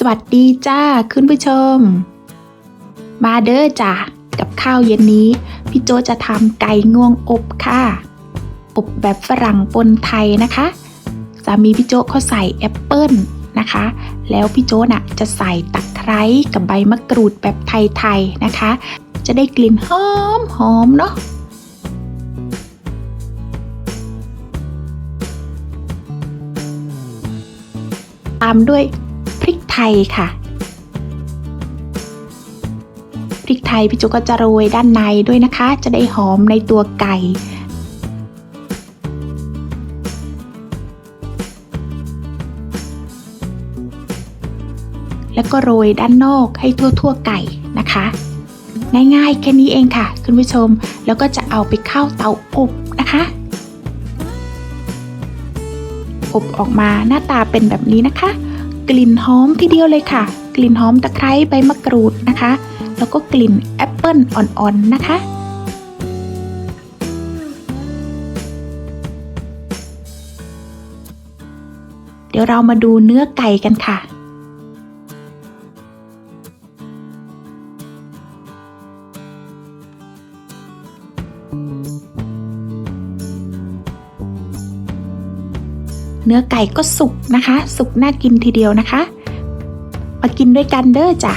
สวัสดีจ้าคุณผู้ชม มาเด้อจ้ากับข้าวเย็นนี้ พี่โจจะทำไก่งวงอบค่ะ อบแบบฝรั่งปนไทยนะคะ สามีพี่โจเขาใส่แอปเปิลนะคะ แล้วพี่โจน่ะจะใส่ตะไคร้กับใบมะกรูดแบบไทยๆนะคะ จะได้กลิ่นหอมหอมเนาะตามด้วย ทยค่ะ พริกไทยพี่โจก็จะโรยด้านในด้วยนะคะ จะได้หอมในตัวไก่แล้วก็โรยด้านนอกให้ทั่วๆไก่นะคะ ง่ายๆแค่นี้เองค่ะ คุณผู้ชมแล้วก็จะเอาไปเข้าเตาอบนะคะ อบออกมาหน้าตาเป็นแบบนี้นะคะ กลิ่นหอมทีเดียวเลยค่ะ กลิ่นหอมตะไคร้ใบมะกรูดนะคะ แล้วก็กลิ่นแอปเปิลอ่อนๆนะคะเดี๋ยวเรามาดูเนื้อไก่กันค่ะ เนื้อไก่ก็สุกนะคะ สุกน่ากินทีเดียวนะคะ มากินด้วยกันเด้อจ้ะ